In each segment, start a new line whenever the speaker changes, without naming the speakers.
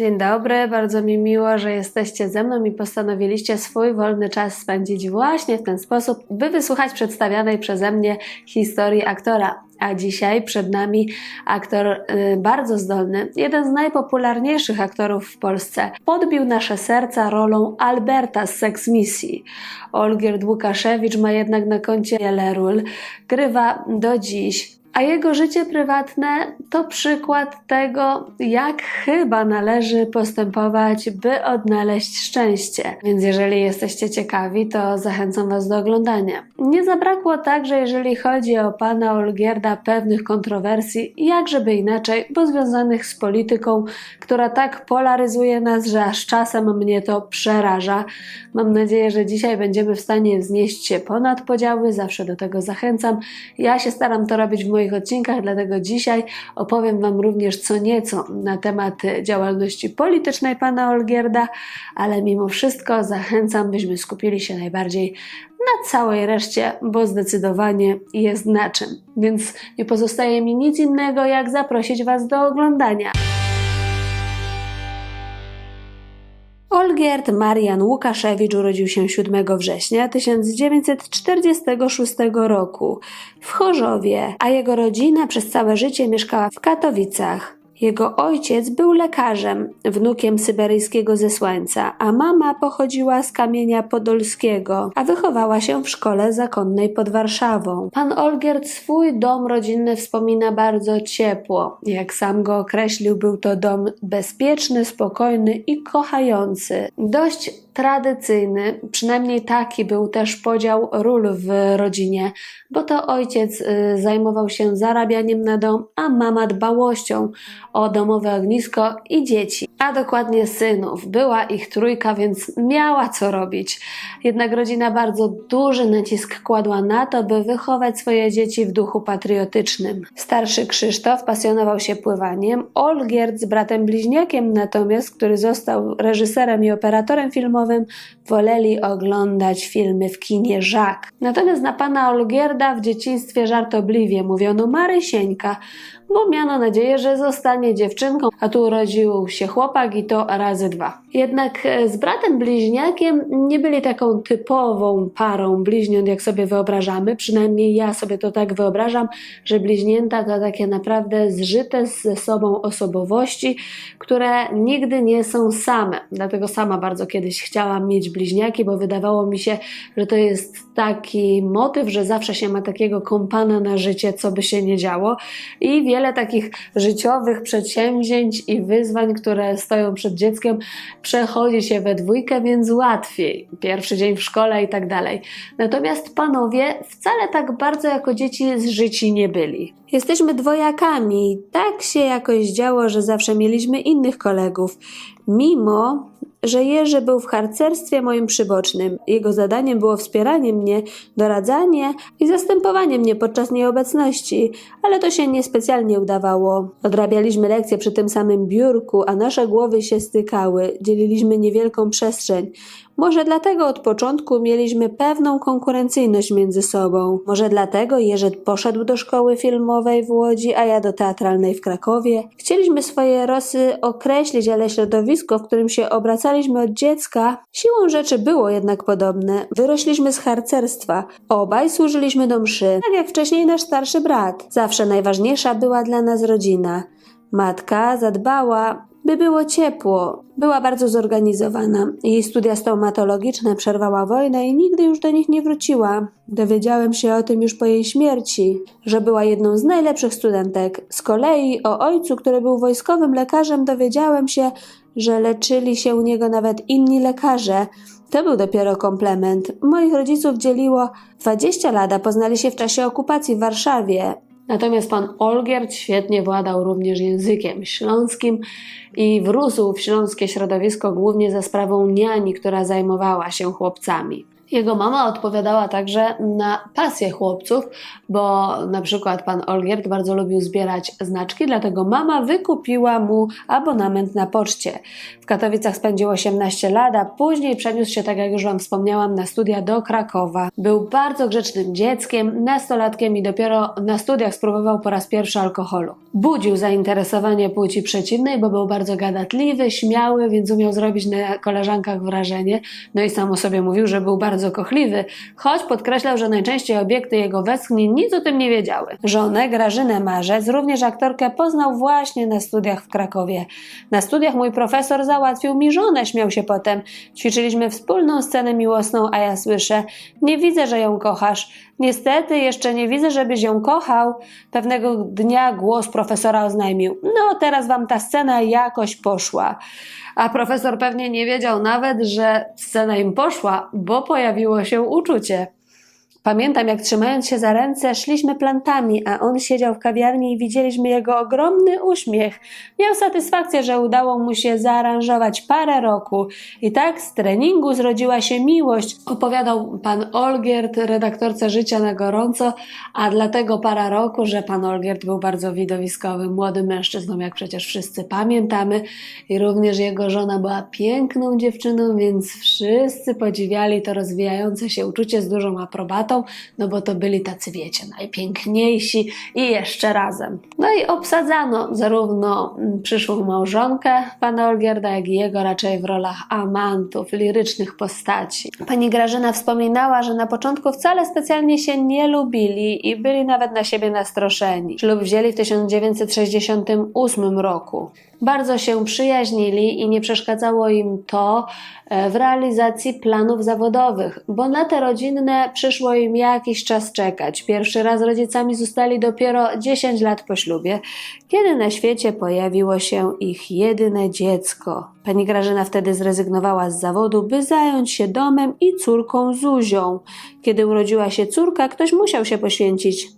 Dzień dobry, bardzo mi miło, że jesteście ze mną i postanowiliście swój wolny czas spędzić właśnie w ten sposób, by wysłuchać przedstawianej przeze mnie historii aktora. A dzisiaj przed nami aktor y, bardzo zdolny, jeden z najpopularniejszych aktorów w Polsce. Podbił nasze serca rolą Alberta z Sex Misji. Olgierd Łukaszewicz ma jednak na koncie wiele ról, grywa do dziś. A jego życie prywatne to przykład tego, jak chyba należy postępować, by odnaleźć szczęście. Więc jeżeli jesteście ciekawi, to zachęcam Was do oglądania. Nie zabrakło także, jeżeli chodzi o pana Olgierda, pewnych kontrowersji, jakżeby inaczej, bo związanych z polityką, która tak polaryzuje nas, że aż czasem mnie to przeraża. Mam nadzieję, że dzisiaj będziemy w stanie wznieść się ponad podziały, zawsze do tego zachęcam. Ja się staram to robić w moich odcinkach, dlatego dzisiaj opowiem Wam również co nieco na temat działalności politycznej pana Olgierda, ale mimo wszystko zachęcam, byśmy skupili się najbardziej na całej reszcie, bo zdecydowanie jest na czym. Więc nie pozostaje mi nic innego, jak zaprosić Was do oglądania. Olgierd Marian Łukaszewicz urodził się 7 września 1946 roku w Chorzowie, a jego rodzina przez całe życie mieszkała w Katowicach. Jego ojciec był lekarzem, wnukiem syberyjskiego zesłańca, a mama pochodziła z kamienia podolskiego, a wychowała się w szkole zakonnej pod Warszawą. Pan Olgierd swój dom rodzinny wspomina bardzo ciepło. Jak sam go określił, był to dom bezpieczny, spokojny i kochający. Dość tradycyjny, przynajmniej taki był też podział ról w rodzinie, bo to ojciec y, zajmował się zarabianiem na dom, a mama dbałością o domowe ognisko i dzieci, a dokładnie synów. Była ich trójka, więc miała co robić. Jednak rodzina bardzo duży nacisk kładła na to, by wychować swoje dzieci w duchu patriotycznym. Starszy Krzysztof pasjonował się pływaniem, Olgierd z bratem bliźniakiem natomiast, który został reżyserem i operatorem filmowym, woleli oglądać filmy w kinie Żak. Natomiast na pana Olgierda w dzieciństwie żartobliwie mówiono Marysieńka, bo miano nadzieję, że zostanie dziewczynką, a tu urodził się chłopak i to razy dwa. Jednak e, z bratem bliźniakiem nie byli taką typową parą bliźniąt, jak sobie wyobrażamy, przynajmniej ja sobie to tak wyobrażam, że bliźnięta to takie naprawdę zżyte ze sobą osobowości, które nigdy nie są same. Dlatego sama bardzo kiedyś chciałam mieć bliźniaki, bo wydawało mi się, że to jest taki motyw, że zawsze się ma takiego kompana na życie, co by się nie działo i wiele takich życiowych przedsięwzięć i wyzwań, które stoją przed dzieckiem, przechodzi się we dwójkę, więc łatwiej. Pierwszy dzień w szkole i tak dalej. Natomiast panowie wcale tak bardzo jako dzieci zżyci nie byli. Jesteśmy dwojakami. Tak się jakoś działo, że zawsze mieliśmy innych kolegów. Mimo, że Jerzy był w harcerstwie moim przybocznym. Jego zadaniem było wspieranie mnie, doradzanie i zastępowanie mnie podczas nieobecności, ale to się niespecjalnie udawało. Odrabialiśmy lekcje przy tym samym biurku, a nasze głowy się stykały, dzieliliśmy niewielką przestrzeń. Może dlatego od początku mieliśmy pewną konkurencyjność między sobą. Może dlatego Jerzy poszedł do szkoły filmowej w Łodzi, a ja do teatralnej w Krakowie. Chcieliśmy swoje rosy określić, ale środowisko, w którym się obracaliśmy od dziecka, siłą rzeczy było jednak podobne. Wyrośliśmy z harcerstwa. Obaj służyliśmy do mszy, tak jak wcześniej nasz starszy brat. Zawsze najważniejsza była dla nas rodzina. Matka zadbała, by było ciepło. Była bardzo zorganizowana. Jej studia stomatologiczne przerwała wojnę i nigdy już do nich nie wróciła. Dowiedziałem się o tym już po jej śmierci, że była jedną z najlepszych studentek. Z kolei o ojcu, który był wojskowym lekarzem, dowiedziałem się, że leczyli się u niego nawet inni lekarze. To był dopiero komplement. Moich rodziców dzieliło 20 lat, poznali się w czasie okupacji w Warszawie. Natomiast pan Olgierd świetnie władał również językiem śląskim i wrósł w śląskie środowisko głównie za sprawą niani, która zajmowała się chłopcami. Jego mama odpowiadała także na pasję chłopców, bo na przykład pan Olgierd bardzo lubił zbierać znaczki, dlatego mama wykupiła mu abonament na poczcie. W Katowicach spędził 18 lat, a później przeniósł się, tak jak już Wam wspomniałam, na studia do Krakowa. Był bardzo grzecznym dzieckiem, nastolatkiem i dopiero na studiach spróbował po raz pierwszy alkoholu. Budził zainteresowanie płci przeciwnej, bo był bardzo gadatliwy, śmiały, więc umiał zrobić na koleżankach wrażenie. No i sam o sobie mówił, że był bardzo kochliwy, choć podkreślał, że najczęściej obiekty jego westchnień nic o tym nie wiedziały. Żonę Grażynę Marzec, również aktorkę, poznał właśnie na studiach w Krakowie. Na studiach mój profesor załatwił mi żonę, śmiał się potem. Ćwiczyliśmy wspólną scenę miłosną, a ja słyszę: Nie widzę, że ją kochasz. Niestety, jeszcze nie widzę, żebyś ją kochał. Pewnego dnia głos profesora oznajmił: No, teraz wam ta scena jakoś poszła. A profesor pewnie nie wiedział nawet, że scena im poszła, bo pojawiło się uczucie. Pamiętam, jak trzymając się za ręce, szliśmy plantami, a on siedział w kawiarni i widzieliśmy jego ogromny uśmiech. Miał satysfakcję, że udało mu się zaaranżować parę roku. I tak z treningu zrodziła się miłość, opowiadał pan Olgierd, redaktorce Życia na gorąco, a dlatego para roku, że pan Olgierd był bardzo widowiskowym, młodym mężczyzną, jak przecież wszyscy pamiętamy. I również jego żona była piękną dziewczyną, więc wszyscy podziwiali to rozwijające się uczucie z dużą aprobatą no bo to byli tacy, wiecie, najpiękniejsi i jeszcze razem. No i obsadzano zarówno mm, przyszłą małżonkę pana Olgierda, jak i jego raczej w rolach amantów, lirycznych postaci. Pani Grażyna wspominała, że na początku wcale specjalnie się nie lubili i byli nawet na siebie nastroszeni. Ślub wzięli w 1968 roku. Bardzo się przyjaźnili i nie przeszkadzało im to e, w realizacji planów zawodowych, bo na te rodzinne przyszło im jakiś czas czekać. Pierwszy raz rodzicami zostali dopiero 10 lat po ślubie, kiedy na świecie pojawiło się ich jedyne dziecko. Pani Grażyna wtedy zrezygnowała z zawodu, by zająć się domem i córką Zuzią. Kiedy urodziła się córka, ktoś musiał się poświęcić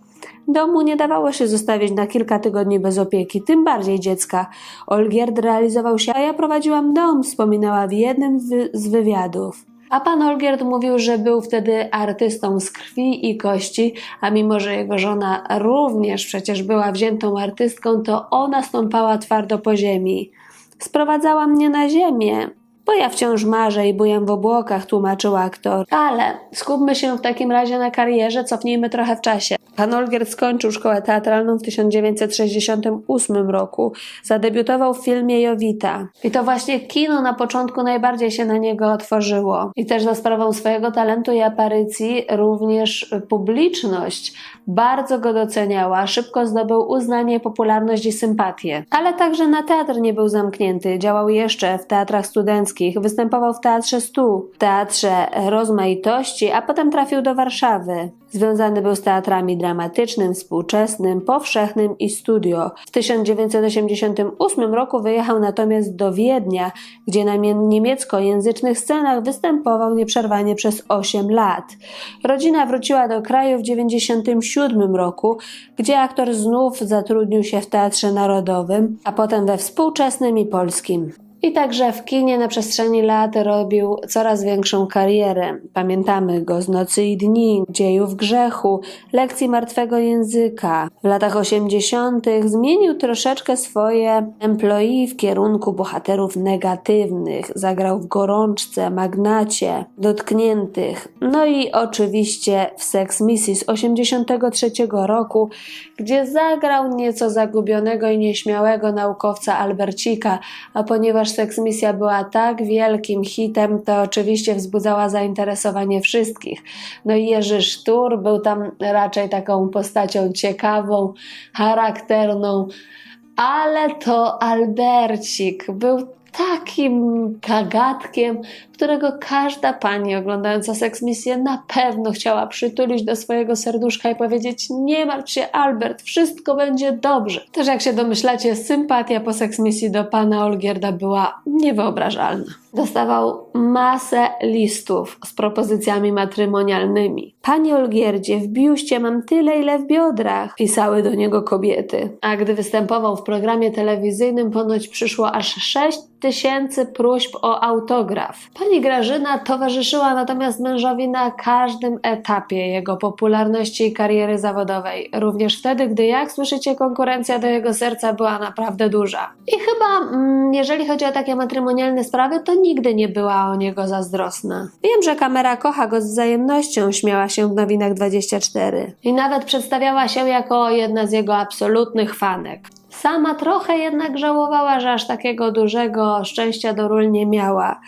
Domu nie dawało się zostawić na kilka tygodni bez opieki, tym bardziej dziecka. Olgierd realizował się, a ja prowadziłam dom, wspominała w jednym z wywiadów. A pan Olgierd mówił, że był wtedy artystą z krwi i kości, a mimo, że jego żona również przecież była wziętą artystką, to ona stąpała twardo po ziemi. Sprowadzała mnie na ziemię, bo ja wciąż marzę i bujam w obłokach, tłumaczył aktor. Ale skupmy się w takim razie na karierze, cofnijmy trochę w czasie. Pan Olgierd skończył szkołę teatralną w 1968 roku. Zadebiutował w filmie Jowita. I to właśnie kino na początku najbardziej się na niego otworzyło. I też za sprawą swojego talentu i aparycji również publiczność bardzo go doceniała. Szybko zdobył uznanie, popularność i sympatię. Ale także na teatr nie był zamknięty. Działał jeszcze w teatrach studenckich. Występował w Teatrze Stu, Teatrze Rozmaitości, a potem trafił do Warszawy. Związany był z teatrami dramatycznym, współczesnym, powszechnym i studio. W 1988 roku wyjechał natomiast do Wiednia, gdzie na niemieckojęzycznych scenach występował nieprzerwanie przez 8 lat. Rodzina wróciła do kraju w 1997 roku, gdzie aktor znów zatrudnił się w Teatrze Narodowym, a potem we współczesnym i polskim. I także w kinie na przestrzeni lat robił coraz większą karierę. Pamiętamy go z Nocy i Dni, Dziejów Grzechu, Lekcji Martwego Języka. W latach 80. zmienił troszeczkę swoje employee w kierunku bohaterów negatywnych. Zagrał w Gorączce, Magnacie, Dotkniętych. No i oczywiście w Sex Missy z 83 roku, gdzie zagrał nieco zagubionego i nieśmiałego naukowca Albercika, a ponieważ seksmisja była tak wielkim hitem, to oczywiście wzbudzała zainteresowanie wszystkich. No i Jerzy Sztur był tam raczej taką postacią ciekawą, charakterną, ale to Albercik był takim gagatkiem, którego każda pani oglądająca seksmisję na pewno chciała przytulić do swojego serduszka i powiedzieć: Nie martw się, Albert, wszystko będzie dobrze. Też jak się domyślacie, sympatia po seksmisji do pana Olgierda była niewyobrażalna. Dostawał masę listów z propozycjami matrymonialnymi. Panie Olgierdzie, w biuście mam tyle, ile w biodrach, pisały do niego kobiety. A gdy występował w programie telewizyjnym, ponoć przyszło aż sześć tysięcy próśb o autograf. Grażyna towarzyszyła natomiast mężowi na każdym etapie jego popularności i kariery zawodowej, również wtedy, gdy jak słyszycie, konkurencja do jego serca była naprawdę duża. I chyba, mm, jeżeli chodzi o takie matrymonialne sprawy, to nigdy nie była o niego zazdrosna. Wiem, że kamera kocha go z wzajemnością, śmiała się w nowinach 24. I nawet przedstawiała się jako jedna z jego absolutnych fanek. Sama trochę jednak żałowała, że aż takiego dużego szczęścia do ról nie miała.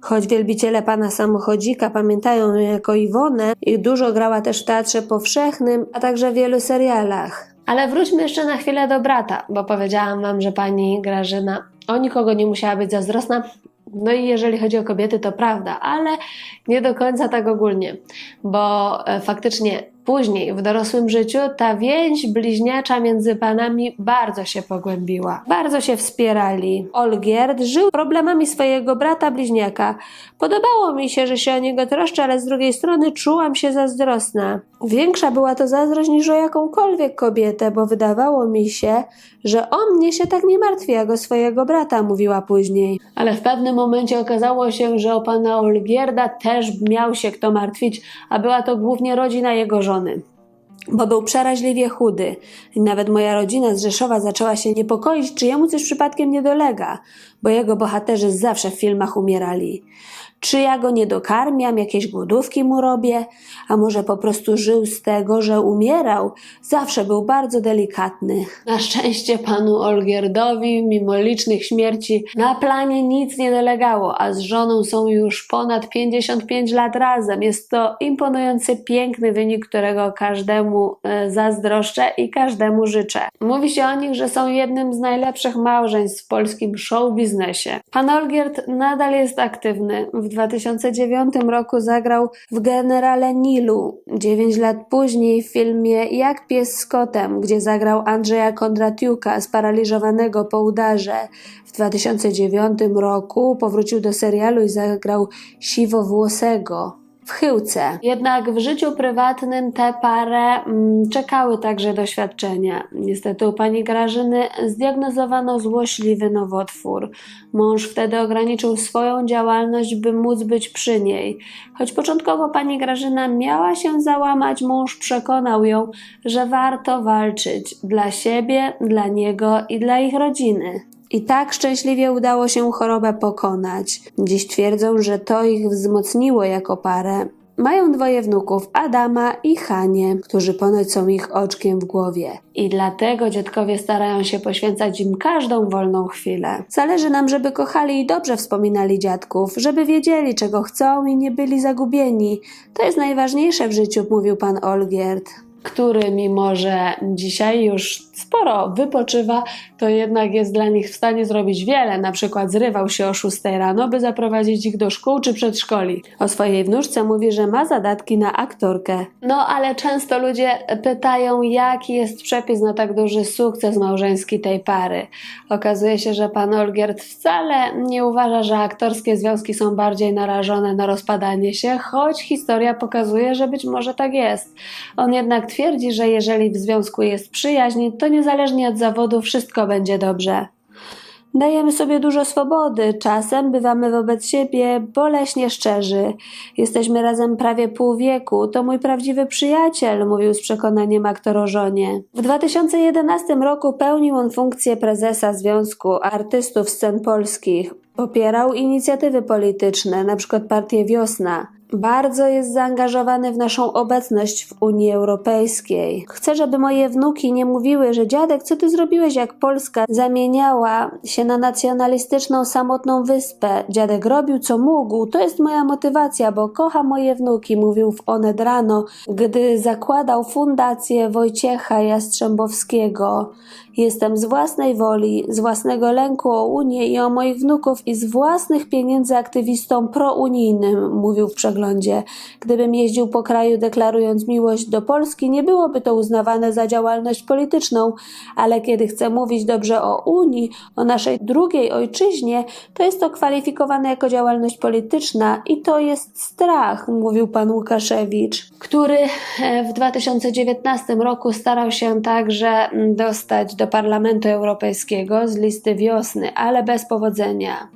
Choć wielbiciele pana samochodzika pamiętają ją jako Iwonę i dużo grała też w teatrze powszechnym, a także w wielu serialach. Ale wróćmy jeszcze na chwilę do brata, bo powiedziałam wam, że pani Grażyna o nikogo nie musiała być zazdrosna. No i jeżeli chodzi o kobiety, to prawda, ale nie do końca tak ogólnie, bo e, faktycznie Później, w dorosłym życiu, ta więź bliźniacza między panami bardzo się pogłębiła. Bardzo się wspierali. Olgierd żył problemami swojego brata bliźniaka. Podobało mi się, że się o niego troszczę, ale z drugiej strony czułam się zazdrosna. Większa była to zazdrość niż o jakąkolwiek kobietę, bo wydawało mi się, że o mnie się tak nie martwi, jak o swojego brata, mówiła później. Ale w pewnym momencie okazało się, że o pana Olgierda też miał się kto martwić, a była to głównie rodzina jego żony bo był przeraźliwie chudy. I nawet moja rodzina z Rzeszowa zaczęła się niepokoić, czy jemu coś przypadkiem nie dolega, bo jego bohaterzy zawsze w filmach umierali. Czy ja go nie dokarmiam, jakieś głodówki mu robię, a może po prostu żył z tego, że umierał? Zawsze był bardzo delikatny. Na szczęście panu Olgierdowi, mimo licznych śmierci, na planie nic nie dolegało, a z żoną są już ponad 55 lat razem. Jest to imponujący, piękny wynik, którego każdemu e, zazdroszczę i każdemu życzę. Mówi się o nich, że są jednym z najlepszych małżeństw w polskim show biznesie. Pan Olgierd nadal jest aktywny. W 2009 roku zagrał w Generale Nilu. 9 lat później w filmie Jak pies z kotem, gdzie zagrał Andrzeja Kondratiuka, sparaliżowanego po udarze. W 2009 roku powrócił do serialu i zagrał siwowłosego w Chyłce. Jednak w życiu prywatnym te parę mm, czekały także doświadczenia. Niestety u pani Grażyny zdiagnozowano złośliwy nowotwór. Mąż wtedy ograniczył swoją działalność, by móc być przy niej. Choć początkowo pani Grażyna miała się załamać, mąż przekonał ją, że warto walczyć dla siebie, dla niego i dla ich rodziny. I tak szczęśliwie udało się chorobę pokonać. Dziś twierdzą, że to ich wzmocniło jako parę. Mają dwoje wnuków, Adama i Hanie, którzy ponoć są ich oczkiem w głowie. I dlatego dziadkowie starają się poświęcać im każdą wolną chwilę. Zależy nam, żeby kochali i dobrze wspominali dziadków, żeby wiedzieli, czego chcą i nie byli zagubieni. To jest najważniejsze w życiu, mówił pan Olgierd który mimo, że dzisiaj już sporo wypoczywa, to jednak jest dla nich w stanie zrobić wiele. Na przykład zrywał się o 6 rano, by zaprowadzić ich do szkół czy przedszkoli. O swojej wnuczce mówi, że ma zadatki na aktorkę. No ale często ludzie pytają, jaki jest przepis na tak duży sukces małżeński tej pary. Okazuje się, że pan Olgierd wcale nie uważa, że aktorskie związki są bardziej narażone na rozpadanie się, choć historia pokazuje, że być może tak jest. On jednak twierdzi, że jeżeli w związku jest przyjaźń, to niezależnie od zawodu wszystko będzie dobrze. Dajemy sobie dużo swobody, czasem bywamy wobec siebie boleśnie szczerzy. Jesteśmy razem prawie pół wieku, to mój prawdziwy przyjaciel, mówił z przekonaniem aktor o żonie. W 2011 roku pełnił on funkcję prezesa Związku Artystów Scen Polskich. Popierał inicjatywy polityczne, np. partię Wiosna. Bardzo jest zaangażowany w naszą obecność w Unii Europejskiej. Chcę, żeby moje wnuki nie mówiły, że dziadek, co ty zrobiłeś, jak Polska zamieniała się na nacjonalistyczną, samotną wyspę. Dziadek robił, co mógł. To jest moja motywacja, bo kocha moje wnuki, mówił w Onet rano, gdy zakładał fundację Wojciecha Jastrzębowskiego. Jestem z własnej woli, z własnego lęku o Unię i o moich wnuków i z własnych pieniędzy aktywistą prounijnym, mówił w przeglądzie. Gdybym jeździł po kraju deklarując miłość do Polski, nie byłoby to uznawane za działalność polityczną, ale kiedy chcę mówić dobrze o Unii, o naszej drugiej ojczyźnie, to jest to kwalifikowane jako działalność polityczna i to jest strach, mówił pan Łukaszewicz, który e, w 2019 roku starał się także dostać do Parlamentu Europejskiego z listy wiosny, ale bez powodzenia.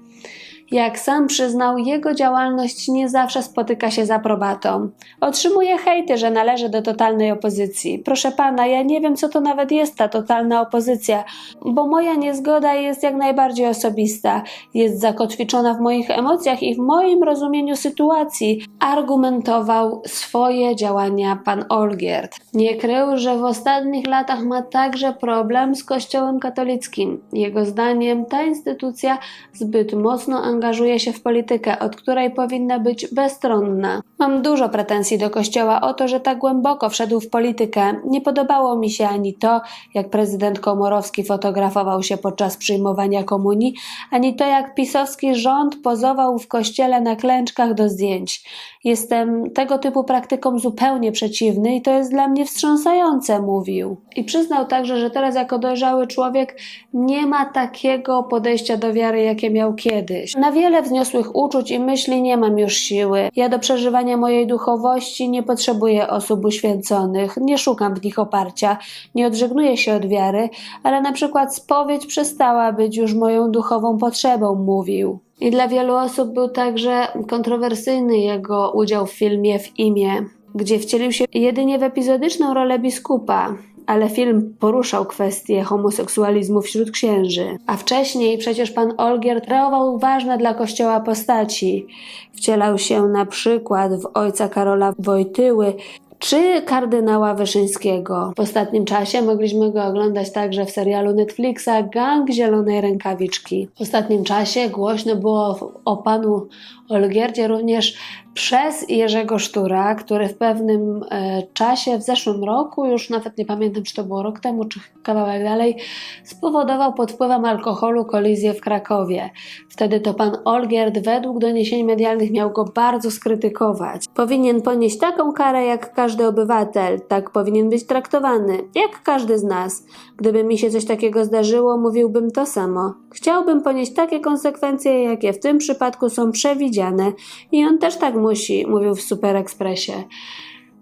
Jak sam przyznał, jego działalność nie zawsze spotyka się z aprobatą. Otrzymuje hejty, że należy do totalnej opozycji. Proszę pana, ja nie wiem, co to nawet jest ta totalna opozycja, bo moja niezgoda jest jak najbardziej osobista. Jest zakotwiczona w moich emocjach i w moim rozumieniu sytuacji. Argumentował swoje działania pan Olgierd. Nie krył, że w ostatnich latach ma także problem z Kościołem katolickim. Jego zdaniem ta instytucja zbyt mocno angażuje się w politykę, od której powinna być bezstronna. Mam dużo pretensji do Kościoła o to, że tak głęboko wszedł w politykę. Nie podobało mi się ani to, jak prezydent Komorowski fotografował się podczas przyjmowania komunii, ani to, jak pisowski rząd pozował w kościele na klęczkach do zdjęć. Jestem tego typu praktykom zupełnie przeciwny i to jest dla mnie wstrząsające, mówił. I przyznał także, że teraz jako dojrzały człowiek nie ma takiego podejścia do wiary, jakie miał kiedyś. Na wiele wzniosłych uczuć i myśli nie mam już siły. Ja do przeżywania mojej duchowości nie potrzebuję osób uświęconych, nie szukam w nich oparcia, nie odżegnuję się od wiary, ale na przykład spowiedź przestała być już moją duchową potrzebą, mówił. I dla wielu osób był także kontrowersyjny jego udział w filmie W imię, gdzie wcielił się jedynie w epizodyczną rolę biskupa, ale film poruszał kwestię homoseksualizmu wśród księży. A wcześniej przecież pan Olgier kreował ważne dla kościoła postaci. Wcielał się na przykład w ojca Karola Wojtyły, czy kardynała Wyszyńskiego. W ostatnim czasie mogliśmy go oglądać także w serialu Netflixa Gang Zielonej Rękawiczki. W ostatnim czasie głośno było o panu Olgierdzie również przez Jerzego Sztura, który w pewnym e, czasie, w zeszłym roku, już nawet nie pamiętam, czy to było rok temu, czy kawałek dalej, spowodował pod wpływem alkoholu kolizję w Krakowie. Wtedy to pan Olgierd według doniesień medialnych miał go bardzo skrytykować. Powinien ponieść taką karę jak każdy obywatel, tak powinien być traktowany, jak każdy z nas. Gdyby mi się coś takiego zdarzyło, mówiłbym to samo. Chciałbym ponieść takie konsekwencje, jakie w tym przypadku są przewidziane i on też tak musi, mówił w Super Expressie.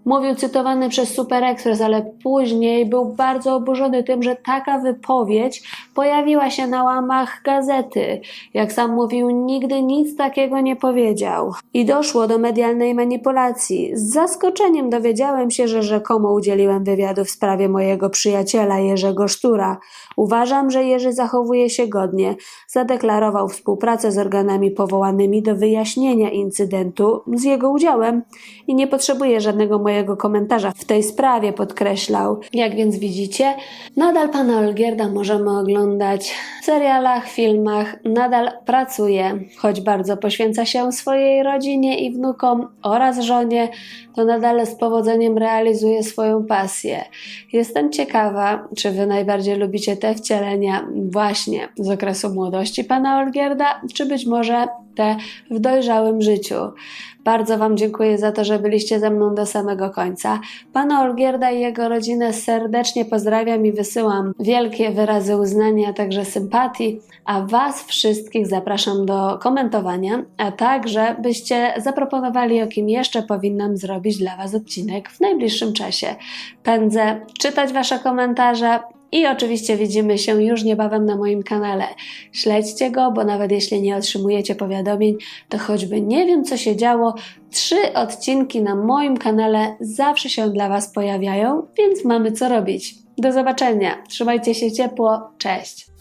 Mówił cytowany przez Super Express, ale później był bardzo oburzony tym, że taka wypowiedź pojawiła się na łamach gazety. Jak sam mówił, nigdy nic takiego nie powiedział. I doszło do medialnej manipulacji. Z zaskoczeniem dowiedziałem się, że rzekomo udzieliłem wywiadu w sprawie mojego przyjaciela Jerzego Sztura. Uważam, że Jerzy zachowuje się godnie. Zadeklarował współpracę z organami powołanymi do wyjaśnienia incydentu z jego udziałem i nie potrzebuje żadnego mojego komentarza w tej sprawie, podkreślał. Jak więc widzicie, nadal pana Olgierda możemy oglądać w serialach, filmach, nadal pracuje, choć bardzo poświęca się swojej rodzinie i wnukom oraz żonie, to nadal z powodzeniem realizuje swoją pasję. Jestem ciekawa, czy wy najbardziej lubicie te wcielenia właśnie z okresu młodości pana Olgierda, czy być może w dojrzałym życiu. Bardzo Wam dziękuję za to, że byliście ze mną do samego końca. Pana Olgierda i jego rodzinę serdecznie pozdrawiam i wysyłam wielkie wyrazy uznania, a także sympatii, a Was wszystkich zapraszam do komentowania, a także byście zaproponowali, o kim jeszcze powinnam zrobić dla Was odcinek w najbliższym czasie. Pędzę czytać Wasze komentarze, i oczywiście widzimy się już niebawem na moim kanale. Śledźcie go, bo nawet jeśli nie otrzymujecie powiadomień, to choćby nie wiem co się działo, trzy odcinki na moim kanale zawsze się dla Was pojawiają, więc mamy co robić. Do zobaczenia. Trzymajcie się ciepło. Cześć.